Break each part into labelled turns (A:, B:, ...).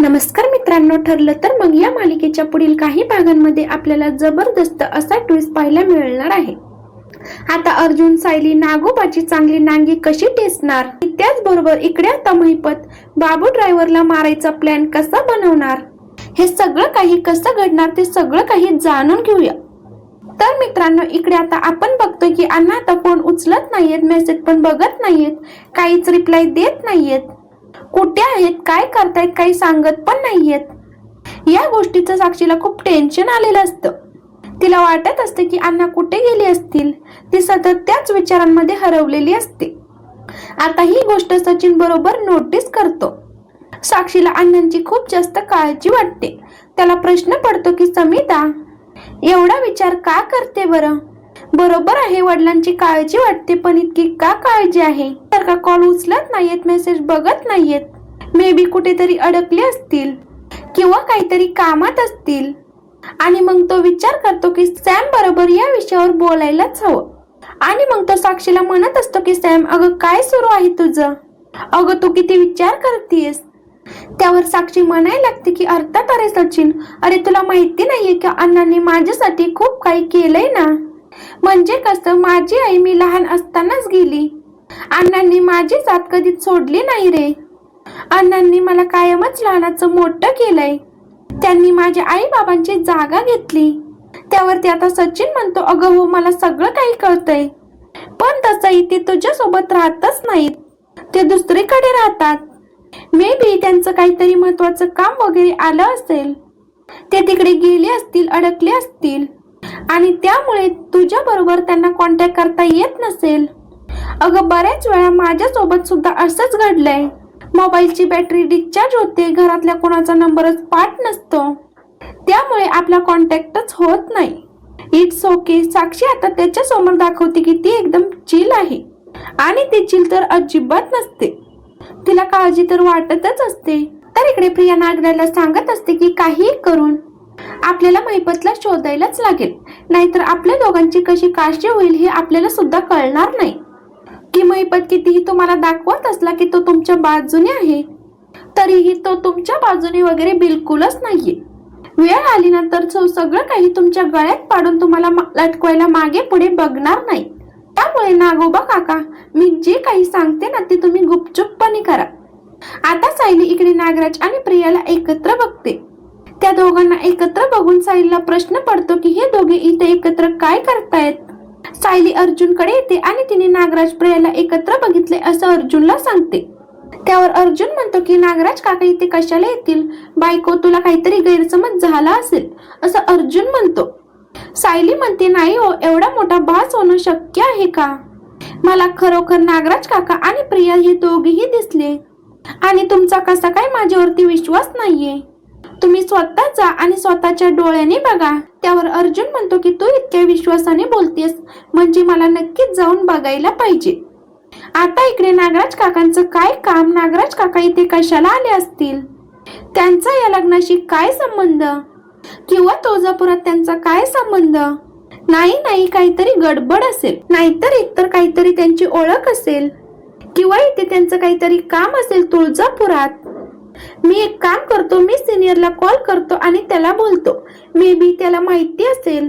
A: नमस्कार मित्रांनो ठरलं तर मग या मालिकेच्या पुढील काही भागांमध्ये आपल्याला जबरदस्त असा ट्विस्ट पाहायला मिळणार आहे. आता अर्जुन सायली नागोबाची चांगली नांगी कशी टेसणार? त्याचबरोबर इकडे आता महिपत बाबू ड्रायव्हरला मारायचा प्लॅन कसा बनवणार? हे सगळं काही कसं घडणार ते सगळं काही जाणून घेऊया. तर मित्रांनो इकडे आता आपण बघतोय की अण्णा आता फोन उचलत नाहीयेत मेसेज पण बघत नाहीयेत काहीच रिप्लाय देत नाहीयेत. कुठे आहेत? काय करतायत? काही सांगत पण नाहीयेत. या गोष्टीचं साक्षीला खूप टेन्शन आलेलं असतं. तिला वाटत असते की अण्णा कुठे गेली असतील? ती सतत त्याच विचारांमध्ये हरवलेली असते. आता ही गोष्ट सचिन बरोबर नोटीस करतो. साक्षीला अण्णांची खूप जास्त काळजी वाटते. त्याला प्रश्न पडतो की समिता एवढा विचार का करते बरं? बरोबर आहे वडिलांची काळजी वाटते पण इतकी का काळजी आहे? तर का कॉल उचलत नाहीयेत मेसेज बघत नाहीयेत? मे बी कुठेतरी अडकले असतील किंवा काहीतरी कामात असतील. आणि मग तो विचार करतो की सॅम बरोबर या विषयावर बोलायलाच हवं. आणि मग तो साक्षीला म्हणत असतो की सॅम अगं काय सुरू आहे तुझं? अगं तू किती विचार करतेस त्यावर साक्षी म्हणायला लागते की अर्थात अरे सचिन अरे तुला माहिती नाहीये की अण्णांनी माझ्यासाठी खूप काही केलंय ना? म्हणजे कसं माझी आई मी लहान असतानाच गेली. अण्णांनी माझी जात कधीच सोडली नाही रे. अण्णांनी मला कायमच लहानाचं मोठं केलंय. त्यांनी माझ्या आई बाबांची जागा घेतली. त्यावरती आता सचिन म्हणतो अगं हो मला सगळं काही कळतंय. पण तसंही ते तुझ्यासोबत राहतच नाहीत. ते दुसरीकडे राहतात. मे बी त्यांचं काहीतरी महत्वाचं काम वगैरे आलं असेल. ते तिकडे गेले असतील अडकले असतील. आणि त्यामुळे तुझ्या बरोबर त्यांना कॉन्टॅक्ट करता येत नसेल. अगं बऱ्याच वेळा माझ्या सोबत सुद्धा असंच घडलंय. मोबाईलची बॅटरी डिस्चार्ज होते घरातल्या कोणाचा नंबरच पाठ नसतो. त्यामुळे आपला कॉन्टॅक्टच होत नाही. इट्स ओके साक्षी आता त्याच्यासमोर दाखवते की ती एकदम चिल आहे. आणि ती चिल तर अजिबात नसते. तिला काळजी तर वाटतच असते. तर इकडे प्रिया नागराला सांगत असते की काही करून आपल्याला महिपतला शोधायलाच लागेल. नाहीतर आपल्या दोघांची कशी काळजी होईल हे आपल्याला सुद्धा कळणार नाही. की महिपत कितीही तुम्हाला दाखवत असला की तो तुमच्या बाजूने आहे. तरीही तो तुमच्या बाजूने वगैरे बिलकुलच नाहीये. वेळ आली ना तर सगळं काही तुमच्या गळ्यात पाडून तुम्हाला लटकवायला मागे पुढे बघणार नाही. त्यामुळे नागोबा काका मी जे काही सांगते ना ते तुम्ही गुपचूपपणे करा. आता सायली इकडे नागराज आणि प्रियाला एकत्र बघते. त्या दोघांना एकत्र बघून सायलीला प्रश्न पडतो की हे दोघे इथे एकत्र काय करतायत? सायली अर्जुनकडे येते आणि तिने नागराज प्रियाला एकत्र बघितले असं अर्जुनला सांगते. त्यावर अर्जुन म्हणतो की नागराज काका इथे कशाला येतील? बायको तुला काहीतरी गैरसमज झाला असेल असं अर्जुन म्हणतो. सायली म्हणते नाही हो एवढा मोठा भास होणं शक्य आहे का? मला खरोखर नागराज काका आणि प्रिया हे दोघेही दिसले आणि तुमचा कसा काय माझ्यावरती विश्वास नाहीये? तुम्ही स्वतः जा आणि स्वतःच्या डोळ्याने बघा. त्यावर अर्जुन म्हणतो की तू इतक्या विश्वासाने बोलतेस. म्हणजे मला नक्कीच जाऊन बघायला पाहिजे. आता इकडे नागराज काकांचं काय काम? नागराज काका इथे कशाला आले असतील? त्यांचा या लग्नाशी काय संबंध? किंवा तुळजापुरात त्यांचा काय संबंध? नाही नाही काहीतरी गडबड असेल. नाहीतर इतर काहीतरी त्यांची ओळख असेल. किंवा इथे त्यांचं काहीतरी काम असेल तुळजापुरात. मी एक काम करतो मी सिनियरला कॉल करतो आणि त्याला बोलतो. मे बी त्याला माहिती असेल.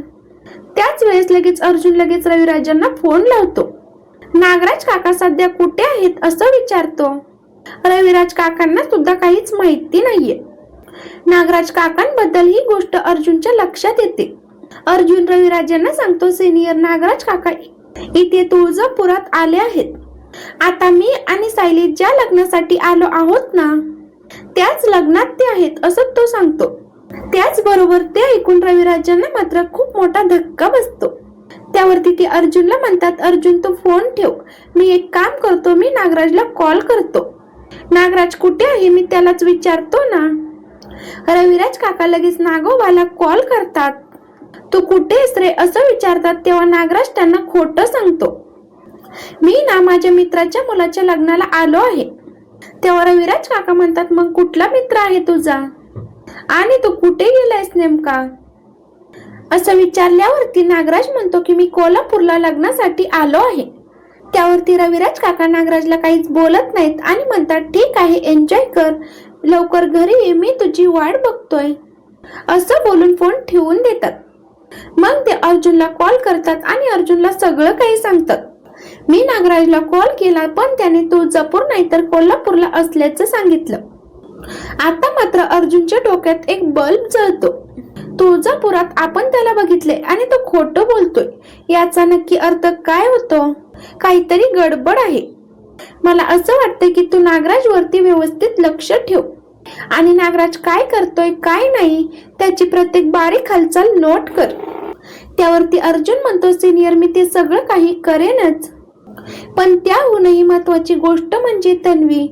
A: त्याच वेळेस लगेच अर्जुन लगेच रविराजांना फोन लावतो. नागराज काका सध्या कुठे आहेत असं विचारतो. रविराज काकांना सुद्धा काहीच माहिती नाहीये. नागराज काकांबद्दल ही गोष्ट अर्जुनच्या लक्षात येते. अर्जुन रविराजांना सांगतो सिनियर नागराज काका इथे तुळजापुरात आले आहेत. आता मी आणि सायली ज्या लग्नासाठी आलो आहोत ना त्याच लग्नात ते आहेत असं तो सांगतो. त्याचबरोबर ते ऐकून रविराजांना मात्र खूप मोठा धक्का बसतो. त्यावरती ते अर्जुनला म्हणतात अर्जुन तू फोन ठेव. मी एक काम करतो मी नागराजला कॉल करतो. नागराज कुठे आहे? मी त्यालाच विचारतो ना. रविराज काका लगेच नागोबाला कॉल करतात. तू कुठे आहेस रे? असं विचारतात तेव्हा नागराज त्यांना खोटं सांगतो. मी ना माझ्या मित्राच्या मुलाच्या लग्नाला आलो आहे. तेव्हा रविराज काका म्हणतात मग कुठला मित्र आहे तुझा? आणि तू कुठे गेलायस नेमका? असं विचारल्यावरती नागराज म्हणतो की मी कोल्हापूरला लग्नासाठी आलो आहे. त्यावरती रविराज काका नागराजला काहीच बोलत नाहीत आणि म्हणतात ठीक आहे एन्जॉय कर. लवकर घरी ये मी तुझी वाट बघतोय. असं बोलून फोन ठेवून देतात. मग ते अर्जुनला कॉल करतात आणि अर्जुनला सगळं काही सांगतात. मी नागराजला कॉल केला पण त्याने तुळजापूर नाहीतर कोल्हापूरला असल्याचं सांगितलं. आता मात्र अर्जुनच्या डोक्यात एक बल्ब जळतो. तुळजापुरात आपण त्याला बघितले आणि तो खोटं बोलतोय. याचा नक्की अर्थ काय होतो? काहीतरी गडबड आहे. मला असं वाटतं की तू नागराज वरती व्यवस्थित लक्ष ठेव. आणि नागराज काय करतोय काय नाही त्याची प्रत्येक बारीक हालचाल नोट कर. त्यावरती अर्जुन म्हणतो सिनियर मी ते सगळं काही करेनच. पण त्याहूनही महत्वाची गोष्ट म्हणजे तन्वी.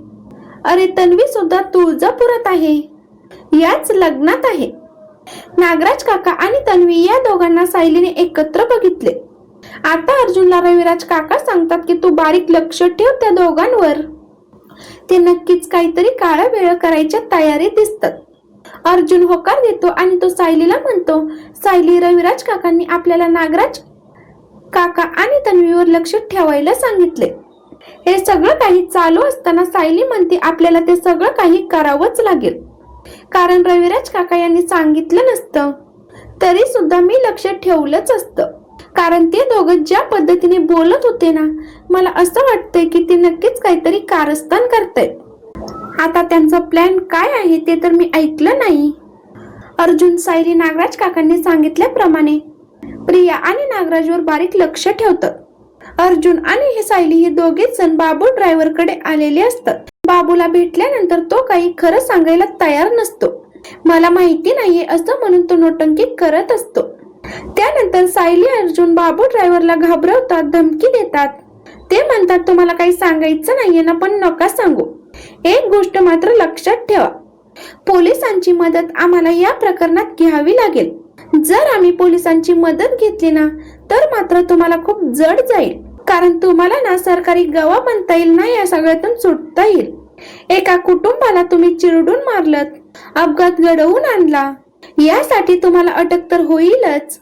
A: अरे तन्वी सुद्धा तुळजापुरात आहे. याच लग्नात आहे. नागराज काका आणि तन्वी या दोघांना सायलीने एकत्र बघितले. आता अर्जुनला रविराज काका सांगतात की तू बारीक लक्ष ठेव त्या दोघांवर. ते नक्कीच काहीतरी काळा वेळ करायच्या तयारीत दिसतात. अर्जुन होकार देतो आणि तो सायलीला म्हणतो सायली रविराज काकांनी आपल्याला नागराज काका आणि तन्वीवर लक्ष ठेवायला सांगितले. हे सगळं काही चालू असताना सायली म्हणते आपल्याला ते सगळं काही करावंच लागेल. कारण रविराज काका यांनी सांगितलं नसतं तरी सुद्धा मी लक्ष ठेवलंच असतं. कारण ते दोघं ज्या पद्धतीने बोलत होते ना मला असं वाटतंय की ते नक्कीच काहीतरी कारस्थान करतायत. आता त्यांचा प्लॅन काय आहे ते तर मी ऐकलं नाही. अर्जुन सायली नागराज काकांनी सांगितल्याप्रमाणे प्रिया आणि नागराजवर बारीक लक्ष ठेवतात अर्जुन आणि हे सायली हे दोघेच जण बाबू ड्रायव्हरकडे आलेले असतात. बाबूला भेटल्यानंतर तो काही खरं सांगायला तयार नसतो. मला माहिती नाहीये असं म्हणून तो नोटंकी करत असतो. त्यानंतर सायली अर्जुन बाबू ड्रायव्हरला घाबरवतात धमकी देतात. ते म्हणतात तुम्हाला काही सांगायचं नाहीये ना पण नका सांगू. एक गोष्ट मात्र लक्षात ठेवा. पोलिसांची मदत आम्हाला या प्रकरणात घ्यावी लागेल. जर आम्ही पोलिसांची मदत घेतली ना तर मात्र तुम्हाला खूप जड जाईल. कारण तुम्हाला ना सरकारी गवा बनता येईल ना या सगळ्यातून सुटता येईल. एका कुटुंबाला तुम्ही चिरडून मारलत अपघात घडवून आणला यासाठी तुम्हाला अटक तर होईलच.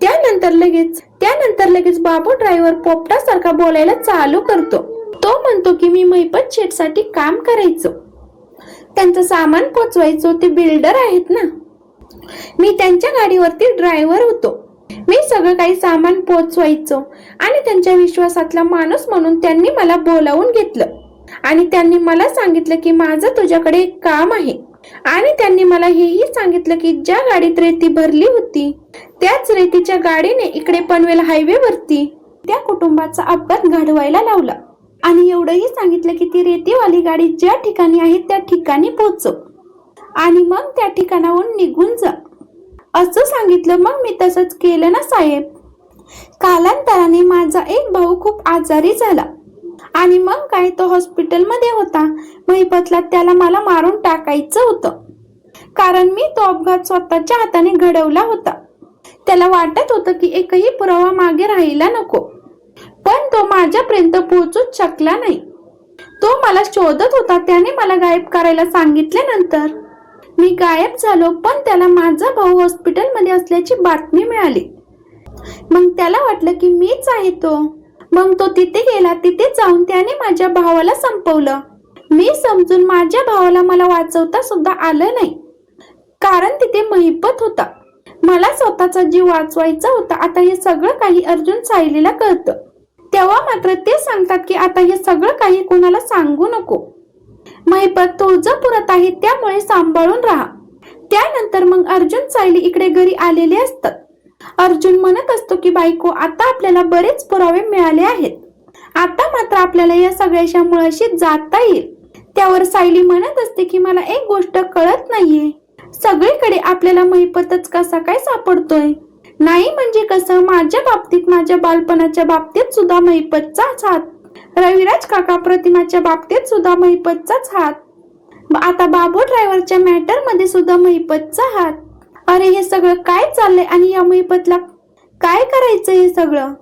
A: त्यानंतर लगेच त्यानंतर लगेच बाबू ड्रायव्हर पोपटासारखा बोलायला चालू करतो. तो म्हणतो की मी मैपत शेठसाठी काम करायचो. त्यांचं सामान पोचवायचो ते बिल्डर आहेत ना. मी त्यांच्या गाडीवरती ड्रायव्हर होतो. मी सगळं काही सामान पोचवायचो आणि त्यांच्या विश्वासातला माणूस म्हणून त्यांनी मला बोलावून घेतलं. आणि त्यांनी मला सांगितलं की माझं तुझ्याकडे एक काम आहे. आणि त्यांनी मला हेही सांगितलं की ज्या गाडीत रेती भरली होती त्याच रेतीच्या गाडीने इकडे पनवेल हायवे वरती त्या कुटुंबाचा अपघात घडवायला लावला. आणि एवढंही सांगितलं की ती रेतीवाली गाडी ज्या ठिकाणी आहे त्या ठिकाणी पोहोचव. आणि मग त्या ठिकाणाहून निघून जा. असं सांगितलं मग मी तसंच केलं ना साहेब? कालांतराने माझा एक भाऊ खूप आजारी झाला. आणि मग काय तो हॉस्पिटलमध्ये होता. महिपतला त्याला मला मारून टाकायचं होतं. कारण मी तो अपघात स्वतःच्या हाताने घडवला होता. त्याला वाटत होतं की एकही पुरावा मागे राहिला नको. पण तो माझ्यापर्यंत पोहोचूच शकला नाही. तो मला शोधत होता त्याने मला गायब करायला सांगितल्यानंतर. मी गायब झालो पण त्याला माझा भाऊ हॉस्पिटलमध्ये असल्याची बातमी मिळाली. मग त्याला वाटलं की मीच आहे तो. मग तो तिथे गेला तिथे जाऊन त्याने माझ्या भावाला संपवलं. मी समजून माझ्या भावाला मला वाचवता सुद्धा आलं नाही. कारण तिथे महिपत होता. मला स्वतःचा जीव वाचवायचा होता. आता हे सगळं काही अर्जुन सायलीला कळतं. तेव्हा मात्र ते सांगतात की आता हे सगळं काही कोणाला सांगू नको. महिपत तुळजापुरात आहे त्यामुळे सांभाळून राहा. त्यानंतर मग अर्जुन सायली इकडे घरी आलेले असतात. अर्जुन म्हणत असतो की बायको आता आपल्याला बरेच पुरावे मिळाले आहेत. आता मात्र आपल्याला या सगळ्याच्या मुळाशी जाता येईल. त्यावर सायली म्हणत असते की मला एक गोष्ट कळत नाहीये. सगळीकडे आपल्याला महिपतच कसा काय सापडतोय? नाही म्हणजे कसं? माझ्या बाबतीत माझ्या बालपणाच्या बाबतीत सुद्धा महिपतचाच हात रविराज काका प्रतिमाच्या बाबतीत सुद्धा महिपतचाच हात आता बाबू ड्रायव्हरच्या मॅटरमध्ये सुद्धा महिपतचा हात अरे हे सगळं काय चाललंय आणि या महिपतला काय करायचं हे सगळं?